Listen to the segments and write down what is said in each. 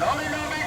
মদিনাওয়ালার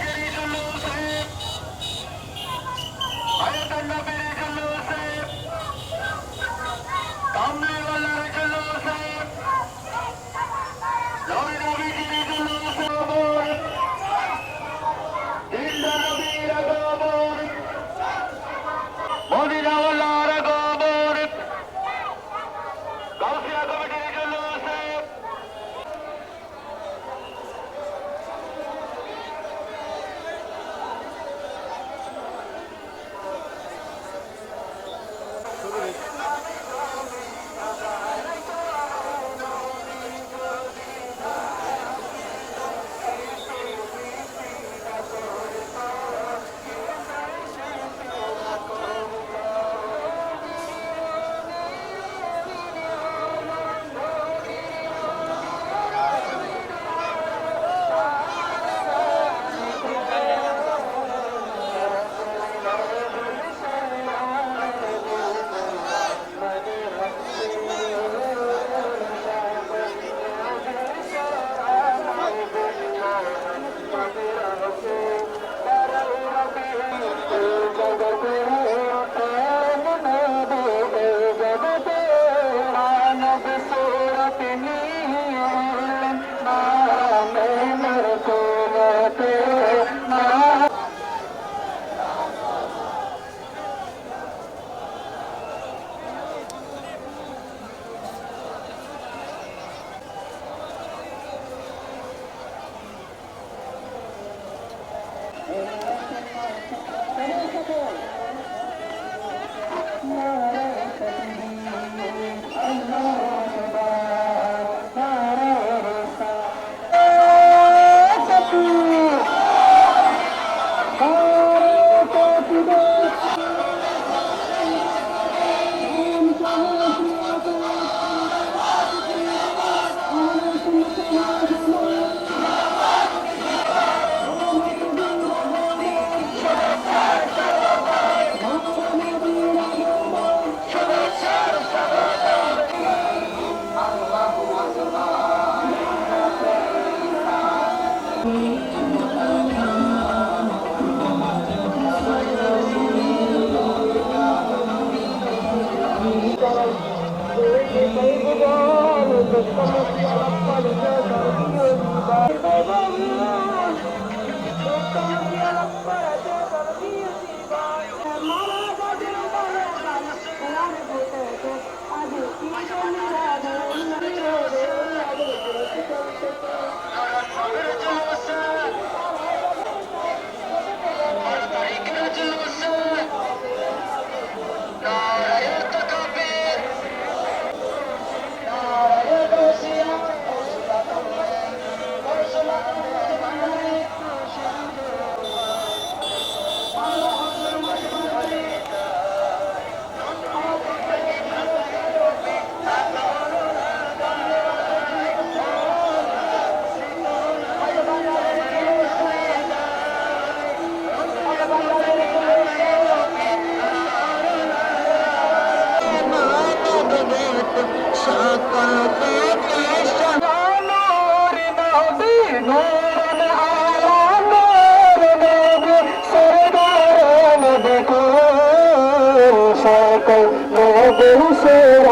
ser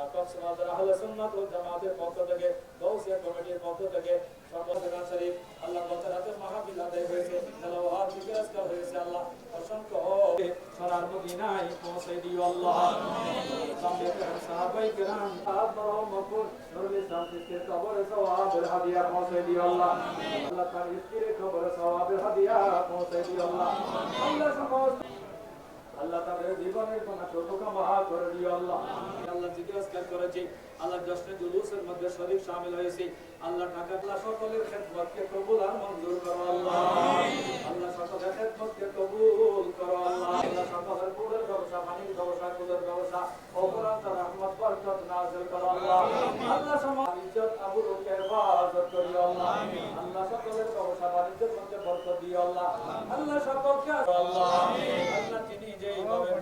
আল্লাহ কক্সবাজার আহলে সুন্নাত ওয়াল জামাতের পক্ষ থেকে গৌসিয়া কমিটির পক্ষ থেকে সকল জানা শরীফ আল্লাহ বছরাতে মাহফিল আদায় হয়েছে তেলাওয়াত জিকির আজকার হয়েছে আল্লাহ অসংখ্য সোনার মদিনায় পৌঁছে দিও আল্লাহ সামনে করম সাহাবাই کرام আল্লাহ মকবুল নুরুল ইসলাম কিসের কবর সওয়াবের হাদিয়া পৌঁছে দিও আল্লাহ আল্লাহ তার ইসকির কবর সওয়াবের হাদিয়া পৌঁছে দিও আল্লাহ আল্লাহ সমস্ত আল্লাহ তাদের জীবনের কোন ছোটকা মহা করে দিও আল্লাহ। আল্লাহ আজকার করেছি। আল্লাহ জশ্নে জুলুসের মধ্যে শরীফ শামিল হয়েছি। আল্লাহ টাকা আল্লাহ সকলের খেদমতকে কবুল আর মঞ্জুর করো আল্লাহ। আল্লাহ সকলের খেদমতকে কবুল করো আল্লাহ। আল্লাহ সকলের পুরের ব্যবসা পানির ব্যবসা কুলের ব্যবসা অপরান্ত রহমত বরকত নাজিল করো আল্লাহ। আল্লাহ সমাজ ইজ্জত আবু রুকের হেফাজত করিও আল্লাহ। আল্লাহ সকলের ব্যবসা বাণিজ্যের মধ্যে বরকত দিও আল্লাহ। আল্লাহ সকলকে আল্লাহ। তিনি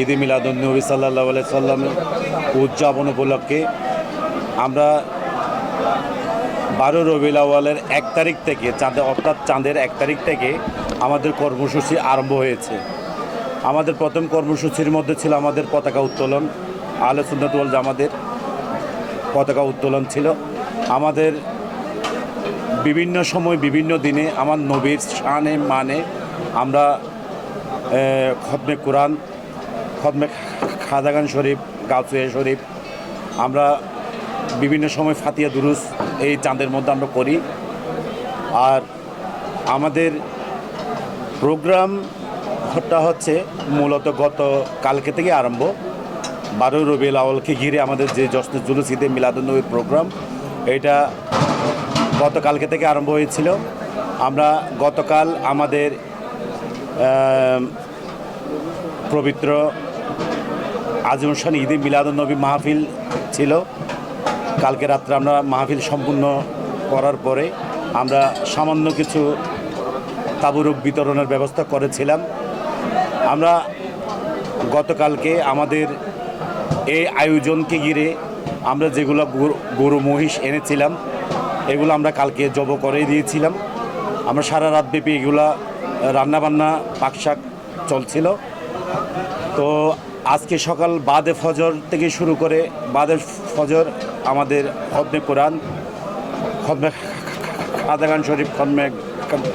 ঈদ মিলাদুল নবী সাল্লাহ সাল্লাম উদযাপন উপলক্ষে আমরা বারো রবিউল আওয়ালের এক তারিখ থেকে চাঁদে, অর্থাৎ চাঁদের এক তারিখ থেকে আমাদের কর্মসূচি আরম্ভ হয়েছে। আমাদের প্রথম কর্মসূচির মধ্যে ছিল আমাদের পতাকা উত্তোলন আলে সুন্নতুল জামাদের পতাকা উত্তোলন ছিল। আমাদের বিভিন্ন সময়, বিভিন্ন দিনে আমার নবীর শানে মানে আমরা খতমে কোরআন খতমে খাজাগান শরীফ গাউসিয়া শরীফ। আমরা বিভিন্ন সময় ফাতিয়া দুরুস এই চাঁদের মধ্যে আমরা করি আর আমাদের প্রোগ্রামটা হচ্ছে মূলত গত কালকে থেকে আরম্ভ। বারোই রবিউল আওয়ালকে ঘিরে আমাদের যে জশ্ন জুলুস ঈদে মিলাদুন্নবীর প্রোগ্রাম এটা গতকালকে থেকে আরম্ভ হয়েছিল। আমরা গতকাল আমাদের আম, পবিত্র আজমশান ঈদে মিলাদুন্নবী মাহফিল ছিল। কালকে রাত্রে আমরা মাহফিল সম্পূর্ণ করার পরে আমরা সামান্য কিছু তাবুরুক বিতরণের ব্যবস্থা করেছিলাম। আমরা গতকালকে আমাদের এই আয়োজনকে ঘিরে আমরা যেগুলো গরু মহিষ এনেছিলাম, এগুলো আমরা কালকে জব করে দিয়েছিলাম। আমরা সারা রাত ব্যাপী এগুলা রান্নাবান্না, পাকশাক চলছিল। তো আজকে সকাল বাদে ফজর থেকে শুরু করে বাদে ফজর আমাদের খদমে কোরআন খদমে খাদাগান শরীফ খদমে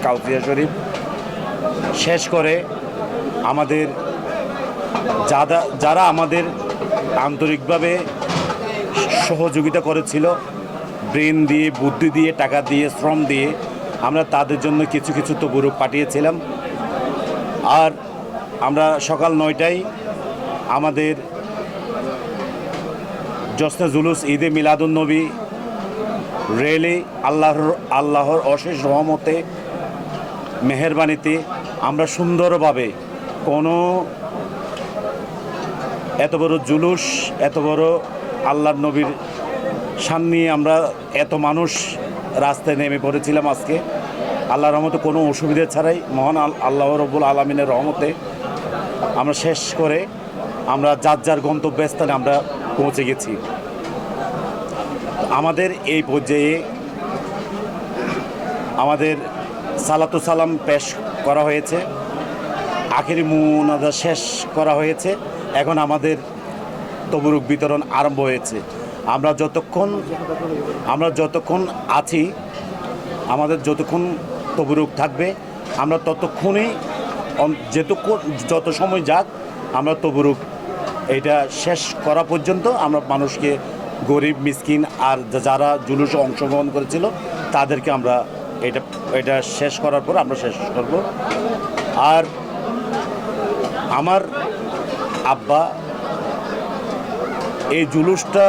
কাউসিয়া শরীফ। শেষ করে আমাদের যারা যারা আমাদের আন্তরিকভাবে সহযোগিতা করেছিল, ব্রেন দিয়ে, বুদ্ধি দিয়ে, টাকা দিয়ে, শ্রম দিয়ে, আমরা তাদের জন্য কিছু কিছু তবুরুক পাঠিয়েছিলাম। আর আমরা সকাল নয়টায় আমাদের জসনে জুলুস, ঈদে মিলাদুন্নবী রেলে আল্লাহর আল্লাহর অশেষ রহমতে, মেহরবানিতে আমরা সুন্দরভাবে কোনো এত বড় জুলুস, এত বড় আল্লাহর নবীর সামনে আমরা এত মানুষ রাস্তায় নেমে পড়েছিলাম আজকে। আল্লাহর রহমতে কোনো অসুবিধা ছাড়াই মহান আল- আল্লাহ রব্বুল আলমিনের রহমতে আমরা শেষ করে আমরা যার যার গন্তব্যস্থানে আমরা পৌঁছে গেছি। আমাদের এই পর্যায়ে আমাদের সালাতু সালাম পেশ করা হয়েছে। আখেরি মুনাজা শেষ করা হয়েছে। এখন আমাদের তবুরুক বিতরণ আরম্ভ হয়েছে। আমরা যতক্ষণ আমরা যতক্ষণ আছি, আমাদের যতক্ষণ তবুরুক থাকবে, আমরা ততক্ষণই যেতক্ষণ যত সময় যাক, আমরা তবুরুক এটা শেষ করা পর্যন্ত আমরা মানুষকে গরিব, মিসকিন আর যারা জুলুসে অংশগ্রহণ করেছিল, তাদেরকে আমরা এটা এটা শেষ করার পর আমরা শেষ করব। আর আমার আব্বা এই জুলুসটা,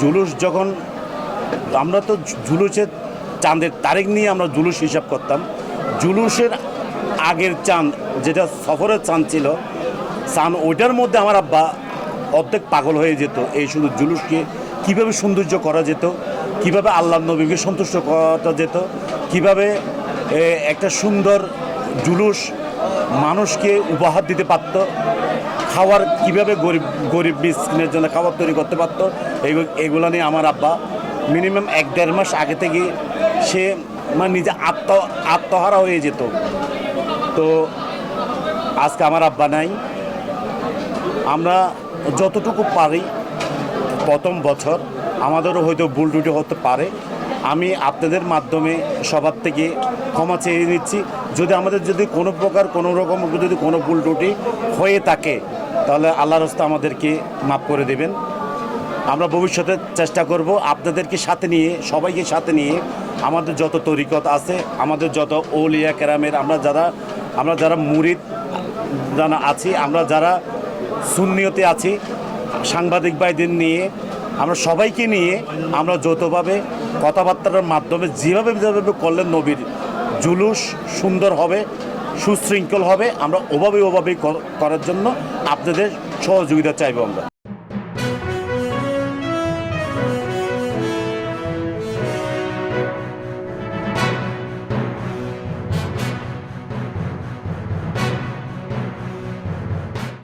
জুলুস যখন আমরা তো জুলুসের চাঁদের তারিখ নিয়ে আমরা জুলুস হিসাব করতাম। জুলুসের আগের চাঁদ, যেটা সফরের চাঁদ ছিল চাঁদ ওইটার মধ্যে আমার আব্বা অর্ধেক পাগল হয়ে যেত, এই শুধু জুলুসকে কীভাবে সৌন্দর্য করা যেত, কীভাবে আল্লাহ নবীকে সন্তুষ্ট করা যেত, কীভাবে একটা সুন্দর জুলুস মানুষকে উপহার দিতে পারত, খাওয়ার কীভাবে গরিব গরিব মিসকিনের জন্য খাবার তৈরি করতে পারতো, এগু- এগুলো নিয়ে আমার আব্বা মিনিমাম এক দেড় মাস আগে থেকে সে মানে নিজে আত্ম, আত্মহারা হয়ে যেত। তো আজকে আমার আব্বা নাই। আমরা যতটুকু পারি প্রথম বছর, আমাদেরও হয়তো ভুল টুটি হতে পারে। আমি আপনাদের মাধ্যমে সবার থেকে ক্ষমা চেয়ে নিচ্ছি। যদি আমাদের যদি কোনো প্রকার কোনো রকম যদি কোনো ভুল টুটি হয়ে থাকে, তাহলে আল্লাহ রস্তা আমাদেরকে মাফ করে দেবেন। আমরা ভবিষ্যতে চেষ্টা করব আপনাদেরকে সাথে নিয়ে, সবাইকে সাথে নিয়ে আমাদের যত তরিকত আছে, আমাদের যত ওলিয়া কেরামের, আমরা যারা আমরা যারা মুরিদ, যারা আছি, আমরা যারা সুন্নিয়তে আছি, সাংবাদিক ভাইদের নিয়ে, আমরা সবাইকে নিয়ে আমরা যৌথভাবে কথাবার্তার মাধ্যমে যেভাবে যেভাবে করলেন নবীর জুলুস সুন্দর হবে, সুশৃঙ্খল হবে, আমরা ওভাবে ওভাবেই করার জন্য আপনাদের সহযোগিতা চাইব আমরা।